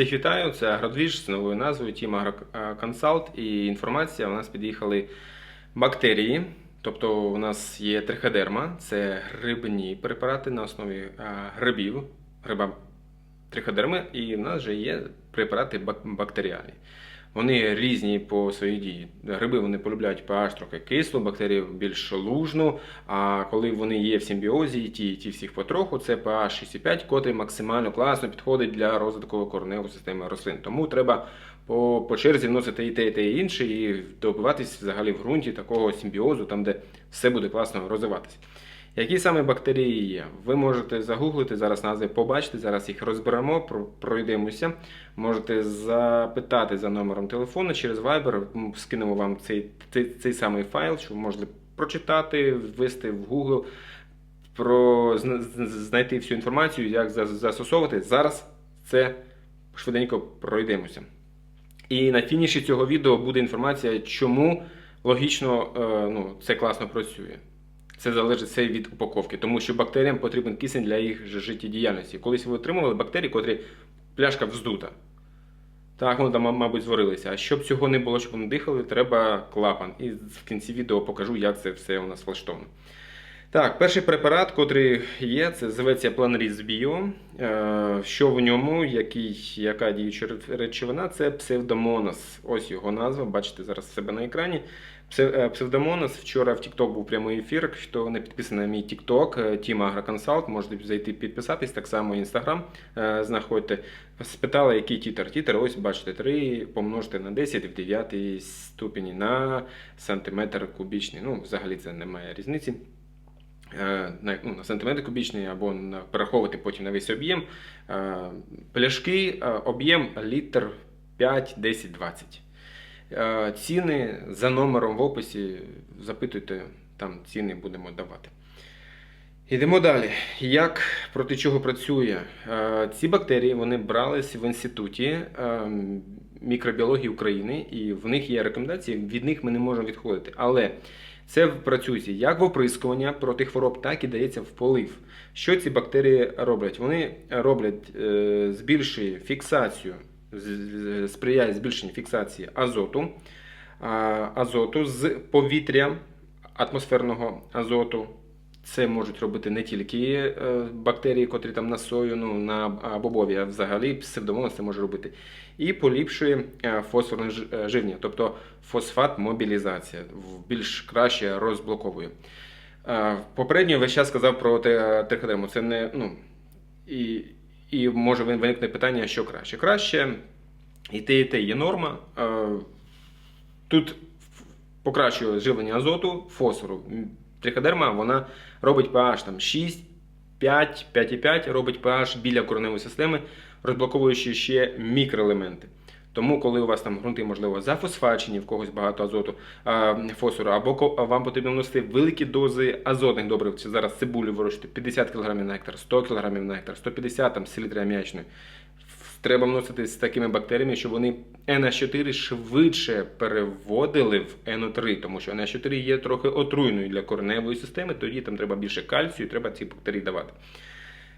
Всіх вітаю, це Агродвіж з новою назвою Team Агроконсалт. І інформація у нас під'їхали бактерії. Тобто у нас є триходерма, це грибні препарати на основі грибів, гриба триходерми, і в нас вже є препарати бактеріальні. Вони різні по своїй дії. Гриби вони полюбляють pH трохи кислу, бактерії більш лужну. А коли вони є в симбіозі, і ті, і ті всіх потроху, це pH 6,5, котрий максимально класно підходить для розвитку кореневої системи рослин. Тому треба по, по черзі вносити і те, і те, і інше, і добиватись взагалі в ґрунті такого симбіозу, там де все буде класно розвиватися. Які саме бактерії є? Ви можете загуглити зараз назви, побачити, зараз їх розберемо, пройдемося. Можете запитати за номером телефону через Viber, скинемо вам цей, цей, цей самий файл, що ви можете прочитати, ввести в Google, про, знайти всю інформацію, як застосовувати. Зараз це швиденько пройдемося. І на фініші цього відео буде інформація, чому логічно е, ну, це класно працює. Це залежить все від упаковки, тому що бактеріям потрібен кисень для їх життєдіяльності. Колись ви отримували бактерії, котрі пляшка вздута. Так, вони там, мабуть, зварилися. А щоб цього не було, щоб вони дихали, треба клапан. І в кінці відео покажу, як це все у нас влаштовано. Так, перший препарат, котрий є, це зветься Planris Bio. Е, Що в ньому, який, яка діюча речовина, це псевдомонас. Ось його назва, бачите зараз себе на екрані. Е, Вчора в TikTok був прямий ефір. Хто не підписаний на мій TikTok, е, Team AgroConsult, можете зайти підписатись, так само Instagram знаходьте. Спитали, який тітр. Тітр, ось бачите, 3 помножити на 10 в 9 ступені на сантиметр кубічний. Ну, взагалі це не має різниці. Е, на, ну, на сантиметр кубічний або на, перераховувати потім на весь об'єм. Е, Пляшки, е, об'єм літр 5, 10, 20. Е, Ціни за номером в описі запитуйте, там ціни будемо давати. Йдемо далі. Як проти чого працює? Ці бактерії вони брались в інституті мікробіології України, і в них є рекомендації, від них ми не можемо відходити. Але це працюється як в оприскування проти хвороб, так і дається в полив. Що ці бактерії роблять? Вони роблять, е, збільшує фіксацію, сприяє збільшенню фіксації азоту, азоту з повітря, атмосферного азоту. Це можуть робити не тільки е, бактерії, котрі там на сою, ну, на бобові, а взагалі псевдомонас це може робити. І поліпшує е, фосфорне живлення, тобто фосфат мобілізація, більш краще розблоковує. Е, Попередньо весь час сказав про триходерму. Це не, ну, і, і може виникне питання, що краще. Краще і те, і те є норма. Е, Тут покращує живлення азоту, фосфору. Триходерма вона робить pH там 6, 5, 5,5, робить pH біля кореневої системи, розблоковуючи ще мікроелементи. Тому, коли у вас там ґрунти, можливо, зафосфачені, в когось багато азоту, фосфору, або вам потрібно вносити великі дози азотних добрив, чи зараз цибулю вирощувати 50 кг на гектар, 100 кг на гектар, 150 там, селітри аміачної. Треба вносити з такими бактеріями, щоб вони NH4 швидше переводили в NO3, тому що NH4 є трохи отруйною для кореневої системи, тоді там треба більше кальцію, і треба ці бактерії давати.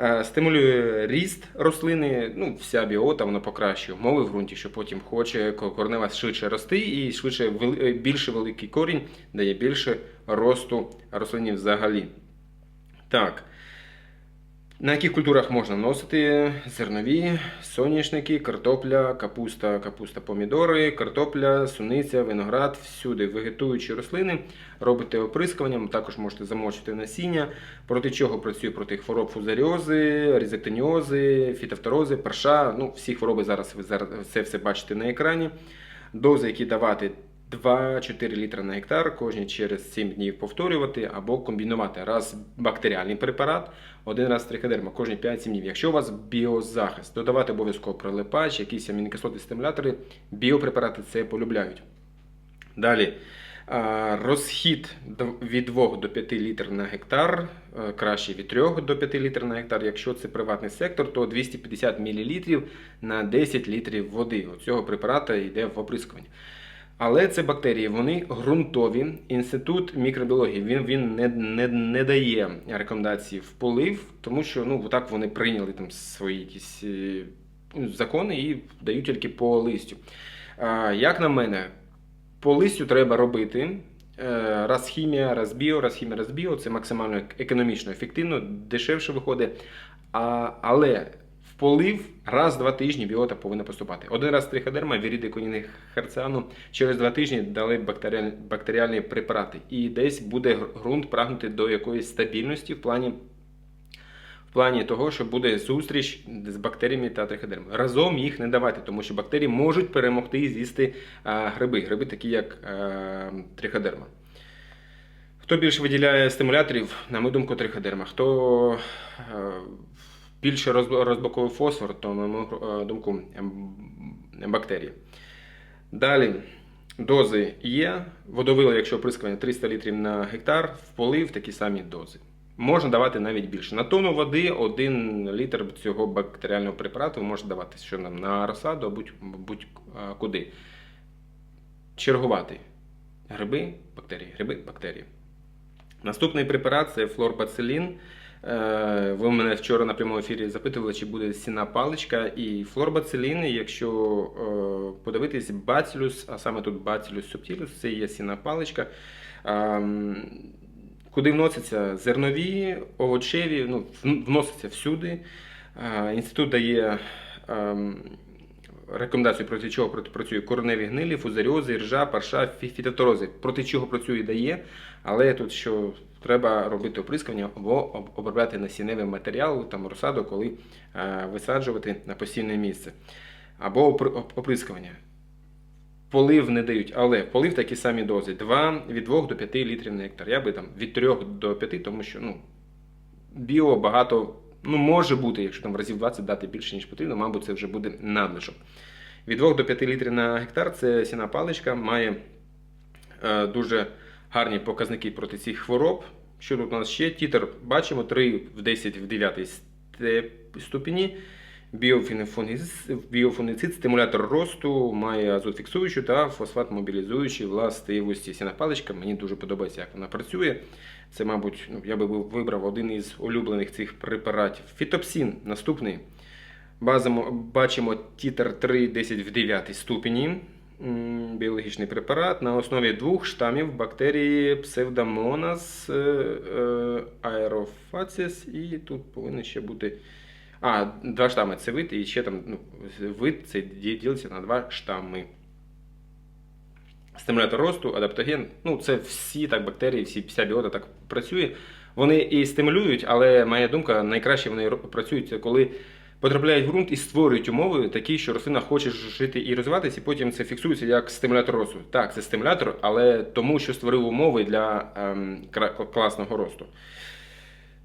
Е, Стимулює ріст рослини, ну, вся біота, вона покращує умови в ґрунті, що потім хоче корнева швидше рости і швидше е, більше великий корінь дає більше росту рослині взагалі. Так. На яких культурах можна вносити зернові, соняшники, картопля, капуста, капуста, помідори, картопля, суниця, виноград, всюди вегетуючі рослини. Робите оприскуванням, також можете замочити насіння. Проти чого працює проти хвороб фузаріози, різектоніози, фітофторози, парша. Ну, всі хвороби зараз ви зараз це все бачите на екрані. Дози, які давати 2-4 літри на гектар, кожні через 7 днів повторювати або комбінувати раз бактеріальний препарат, один раз триходерма, кожні 5-7 днів. Якщо у вас біозахист, додавати обов'язково прилипач, якісь амінокислоти, стимулятори, біопрепарати це полюбляють. Далі. Розхід від 2 до 5 літр на гектар, е, краще від 3 до 5 літр на гектар. Якщо це приватний сектор, то 250 мл на 10 літрів води. От цього препарата йде в оприскування. Але це бактерії, вони ґрунтові. Інститут мікробіології він, він не, не, не дає рекомендації в полив, тому що ну, так вони прийняли там свої якісь е, закони і дають тільки по листю. Як на мене, по листю треба робити. е, Раз хімія, раз біо, раз хімія, раз біо це максимально економічно, ефективно, дешевше виходить. А, але в полив раз в два тижні біота повинна поступати. Один раз триходерма, віріди коніни херціану через два тижні дали бактеріальні, бактеріальні препарати. І десь буде ґрунт прагнути до якоїсь стабільності в плані в плані того, що буде зустріч з бактеріями та триходермами. Разом їх не давати, тому що бактерії можуть перемогти і з'їсти гриби, гриби такі як триходерма. Хто більше виділяє стимуляторів, на мою думку, триходерма. Хто більше розб- розблоковує фосфор, то, на мою е, думку, ем, бактерії. Далі. Дози є. Водовило, якщо оприскування 300 літрів на гектар, в полив такі самі дози. Можна давати навіть більше. На тонну води 1 літр цього бактеріального препарату ви можете давати що нам на розсаду, будь, будь-куди. Чергувати. Гриби, бактерії, гриби, бактерії. Наступний препарат це флорбацилін. Е, Ви мене вчора на прямому ефірі запитували, чи буде сіна паличка. І флорбацилін, якщо е, подивитись, бацилюс, а саме тут бацилюс субтілюс, це є сіна паличка. Ем, Куди вносяться зернові, овочеві, ну, вносяться всюди. Е, Інститут дає ем, рекомендацію, проти чого працює кореневі гнилі, фузаріози, ржа, парша, фі- фітофторози. Проти чого працює дає, але тут що треба робити оприскування або обробляти насінневий матеріал, там розсаду, коли е, висаджувати на постійне місце. Або оприскування. Полив не дають, але полив такі самі дози. 2, від 2 до 5 літрів на гектар. Я би там від 3 до 5, тому що ну, біо багато, ну може бути, якщо там разів 20 дати більше, ніж потрібно, мабуть, це вже буде надлишок. Від 2 до 5 літрів на гектар це сіна паличка, має е, дуже гарні показники проти цих хвороб. Що тут у нас ще? Тітр бачимо 3 в 10 в 9 степ- ступені. Біофунгіцид, стимулятор росту, має азотфіксуючу та фосфат-мобілізуючі властивості. Сіна паличка мені дуже подобається, як вона працює. Це, мабуть, ну, я би вибрав один із улюблених цих препаратів. Фітопсін наступний. Базимо, бачимо тітр 3, 10 в 9 ступені. Біологічний препарат на основі двох штамів бактерії Pseudomonas е, е, і тут повинен ще бути. А, два штами це вид, і ще там ну, вид це ділиться на два штами. Стимулятор росту, адаптоген. Ну, це всі так бактерії, всі вся біота так працює. Вони і стимулюють, але моя думка, найкраще вони працюють, коли потрапляють в ґрунт і створюють умови такі, що рослина хоче жити і розвиватися, і потім це фіксується як стимулятор росту. Так, це стимулятор, але тому, що створив умови для ем, класного росту.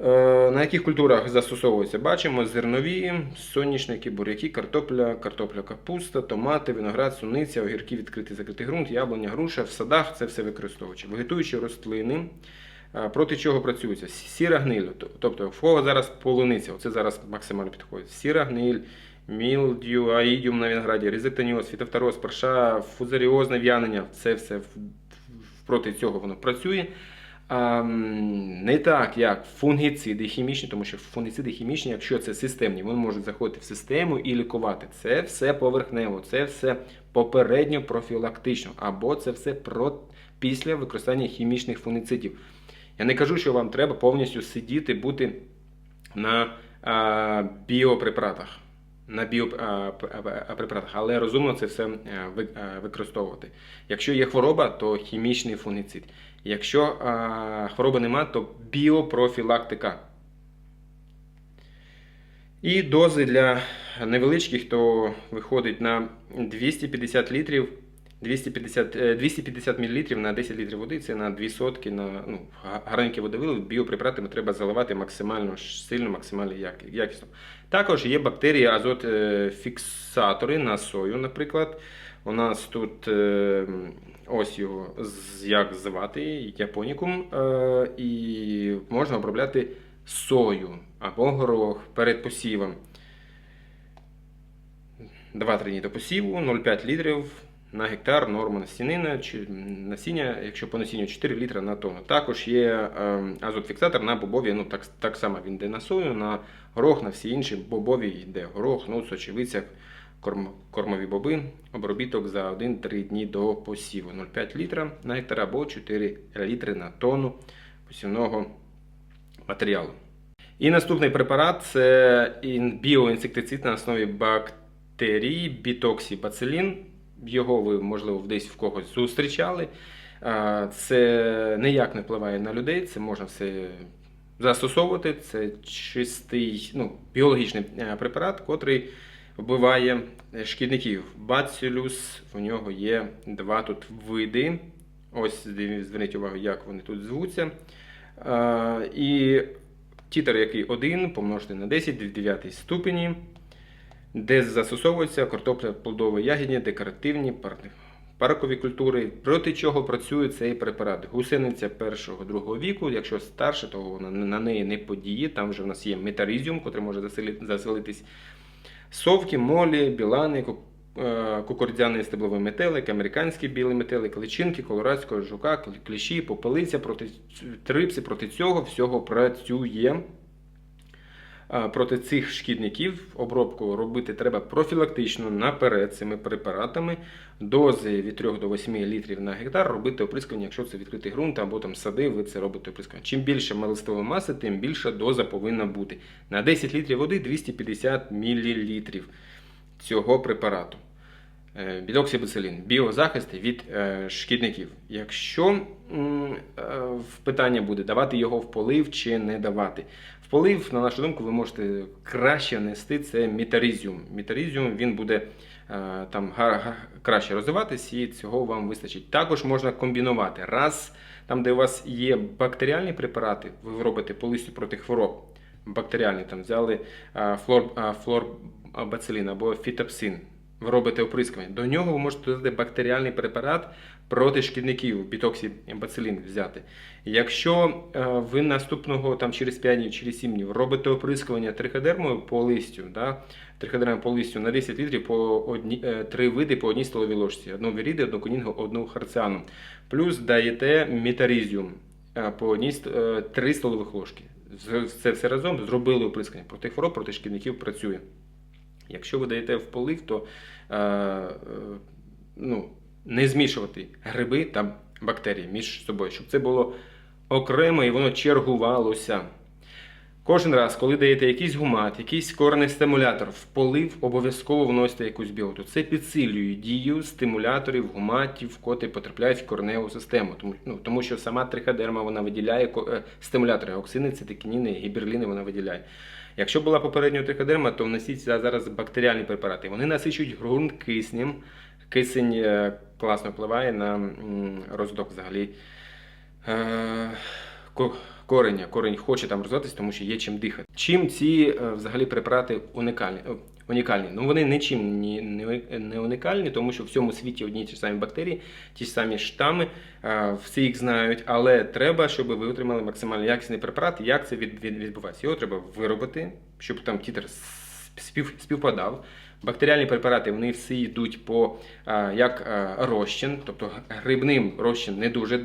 Е, На яких культурах застосовується? Бачимо зернові, соняшники, буряки, картопля, картопля, капуста, томати, виноград, суниця, огірки, відкритий закритий ґрунт, яблуня, груша. В садах це все використовуючи. Вегетуючі рослини. Е, Проти чого працюється? Сіра гниль. Тобто, в кого зараз полуниця, оце зараз максимально підходить. Сіра гниль, мілдю, аїдіум на винограді, ризектоніоз, фітофтороз, парша, фузаріозне в'янення. Це все проти цього воно працює. Не так, як фунгіциди хімічні, тому що фунгіциди хімічні, якщо це системні, вони можуть заходити в систему і лікувати. Це все поверхнево, це все попередньо профілактично, або це все про, після використання хімічних фунгіцидів. Я не кажу, що вам треба повністю сидіти, бути на а, біопрепаратах. На біопрепаратах, але розумно це все е, е, використовувати. Якщо є хвороба, то хімічний фунгіцид. Якщо а, хвороби нема, то біопрофілактика. І дози для невеличких, то виходить на 250 літрів, 250, е, 250 мл на 10 літрів води, це на 2 сотки, на ну, га- гарненьке водовило. Біопрепаратами треба заливати максимально сильно, максимально якісно. Також є бактерії азотфіксатори на сою, наприклад. У нас тут е, ось його як звати, японікум, е, і можна обробляти сою або горох перед посівом. 2-3 дні до посіву, 0,5 літрів на гектар норма насінина чи насіння, якщо по насінню 4 літра на тонну. Також є е, азотфіксатор на бобові, ну так, так само він йде на сою, на горох, на всі інші бобові йде горох, ну, сочевиця, корм, кормові боби, обробіток за 1-3 дні до посіву. 0,5 літра на гектар або 4 літри на тонну посівного матеріалу. І наступний препарат це ін- біоінсектицид на основі бактерій бітоксібацилін. Його ви, можливо, десь в когось зустрічали. Це ніяк не впливає на людей, це можна все застосовувати. Це чистий ну, біологічний е, препарат, котрий вбиває шкідників. Бацилюс, у нього є два тут види. Ось зверніть увагу, як вони тут звуться. І тітр, який 1 помножити на 10 в 9 ступені, де застосовується картопля плодові ягідні, декоративні паркові культури, проти чого працює цей препарат. Гусениця першого другого віку, якщо старше, то вона на неї не подіє. Там вже в нас є метарізіум, який може заселитись. Совки, молі, білани, е, стебловий метелик, американський білий метелик, личинки, колорадського жука, кліщі, попелиця проти трипси, проти цього всього працює. Проти цих шкідників обробку робити треба профілактично наперед цими препаратами. Дози від 3 до 8 літрів на гектар робити оприскування, якщо це відкритий ґрунт або там сади, ви це робите оприскування. Чим більше листової маси, тим більша доза повинна бути. На 10 літрів води 250 мл цього препарату. Е, Бідоксибацилін, біозахист від е, шкідників. Якщо е, в питання буде давати його в полив чи не давати. В полив, на нашу думку, ви можете краще внести це мітарізіум. Мітарізіум він буде е, там краще розвиватись і цього вам вистачить. Також можна комбінувати. Раз там, де у вас є бактеріальні препарати, ви робите по листю проти хвороб. Бактеріальні там взяли флор, флорбацилін або фітопсин. Ви робите оприскування. До нього ви можете додати бактеріальний препарат проти шкідників, бітоксібацилін взяти. Якщо е, ви наступного там через 5 днів, через 7 днів робите оприскування триходермою по листю, да, триходермою по листю на 10 літрів по одні, е, три види по одній столовій ложці. Одну віріди, одну конінго, одну харціану. Плюс даєте мітарізіум е, по одній е, 3 столових ложки. Це все разом зробили оприскування. Проти хвороб, проти шкідників працює. Якщо ви даєте в полив, то е, е, ну, не змішувати гриби та бактерії між собою, щоб це було окремо і воно чергувалося. Кожен раз, коли даєте якийсь гумат, якийсь коренний стимулятор в полив, обов'язково вносите якусь біоту. Це підсилює дію стимуляторів, гуматів, котрі потрапляють в кореневу систему. Тому, ну, тому що сама триходерма вона виділяє е, стимулятори, оксини, цитокініни, гіберліни вона виділяє. Якщо була попередня триходерма, то внесіть за- зараз бактеріальні препарати. Вони насичують ґрунт киснем. Кисень е, класно впливає на розвиток взагалі е, кореня. Корень хоче там розвиватися, тому що є чим дихати. Чим ці е, взагалі препарати унікальні? Унікальні? Ну вони нічим ні- не, унікальні, тому що в цьому світі одні ті самі бактерії, ті ж самі штами, всі їх знають, але треба, щоб ви отримали максимально якісний препарат. Як це від, від, відбувається? Його треба виробити, щоб там тітр спів, співпадав. Бактеріальні препарати вони всі йдуть по а, як а, розчин, тобто грибним розчин не дуже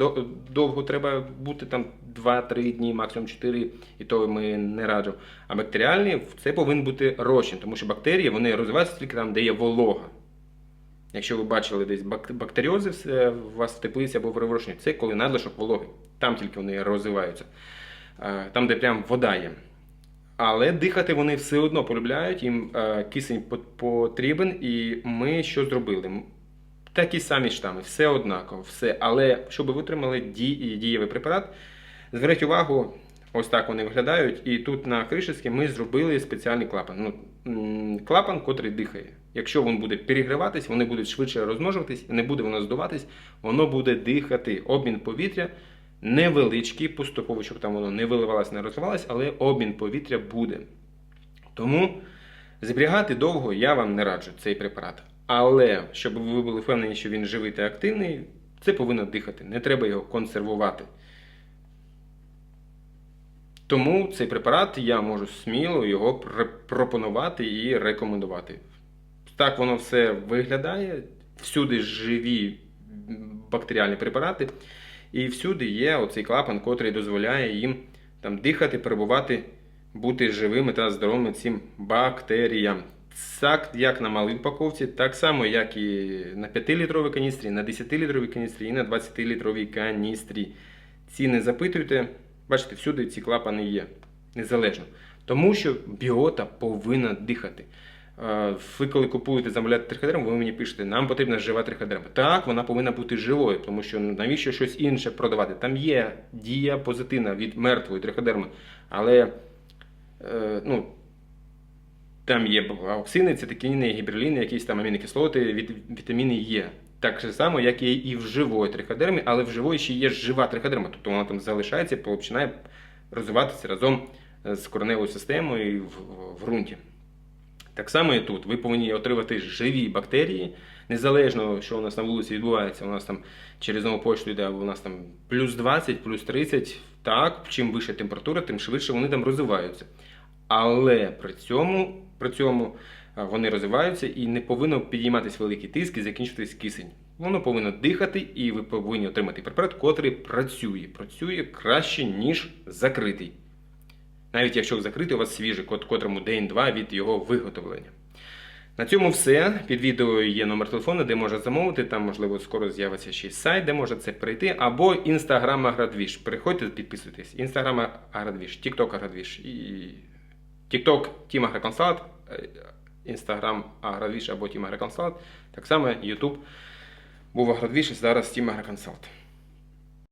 довго треба бути там 2-3 дні, максимум 4, і то ми не раджу. А бактеріальні це повинен бути розчин, тому що бактерії вони розвиваються тільки там, де є волога. Якщо ви бачили десь бактеріози у вас в теплиці або в розрошенні, це коли надлишок вологи. Там тільки вони розвиваються. Там, де прям вода є. Але дихати вони все одно полюбляють, їм е, кисень потрібен, і ми що зробили? Такі самі штами, все однаково, все. Але щоб ви отримали ді- дієвий препарат, зверніть увагу, ось так вони виглядають. І тут на кришечці ми зробили спеціальний клапан. Ну, клапан, котрий дихає. Якщо він буде перегріватись, вони будуть швидше розмножуватись, не буде воно здуватись, воно буде дихати. Обмін повітря невеличкий, поступово, щоб там воно не виливалось, не розвивалось, але обмін повітря буде. Тому зберігати довго я вам не раджу цей препарат. Але щоб ви були впевнені, що він живий та активний, це повинно дихати. Не треба його консервувати. Тому цей препарат я можу сміло його пропонувати і рекомендувати. Так воно все виглядає. всюди живі бактеріальні препарати, і всюди є оцей клапан, котрий дозволяє їм там дихати, перебувати, бути живими та здоровими цим бактеріям. Так, як на малій упаковці, так само, як і на 5-літровій каністрі, на 10-літровій каністрі і на 20-літровій каністрі. Ціни запитуйте, бачите, всюди ці клапани є, незалежно. Тому що біота повинна дихати. Е, Ви, коли купуєте замовляєте триходерму, ви мені пишете, нам потрібна жива триходерма. Так, вона повинна бути живою, тому що навіщо щось інше продавати? Там є дія позитивна від мертвої триходерми, але е, ну, там є ауксини, цитокініни, гібриліни, якісь там амінокислоти, віт- вітаміни є. Так само, як і в живої триходермі, але в живої ще є жива триходерма, тобто вона там залишається, починає розвиватися разом з кореневою системою і в ґрунті. Так само і тут. Ви повинні отримати живі бактерії, незалежно, що у нас на вулиці відбувається. У нас там через нову почту йде, або у нас там плюс 20, плюс 30. Так, чим вища температура, тим швидше вони там розвиваються. Але при цьому, при цьому вони розвиваються і не повинно підійматися великий тиск і закінчитись кисень. Воно повинно дихати, і ви повинні отримати препарат, котрий працює. Працює краще, ніж закритий. Навіть якщо закритий у вас свіжий, кот, котрому день-два від його виготовлення. На цьому все. Під відео є номер телефону, де можна замовити. Там, можливо, скоро з'явиться ще й сайт, де можна це прийти. Або інстаграм Аградвіж. Приходьте, підписуйтесь. Інстаграм Аградвіж, Тікток Аградвіж. І... Тікток Тім Агроконсалт, Інстаграм Аградвіж або Тім Агроконсалт. Так само Ютуб був Аградвіж і зараз Тім Агроконсалт.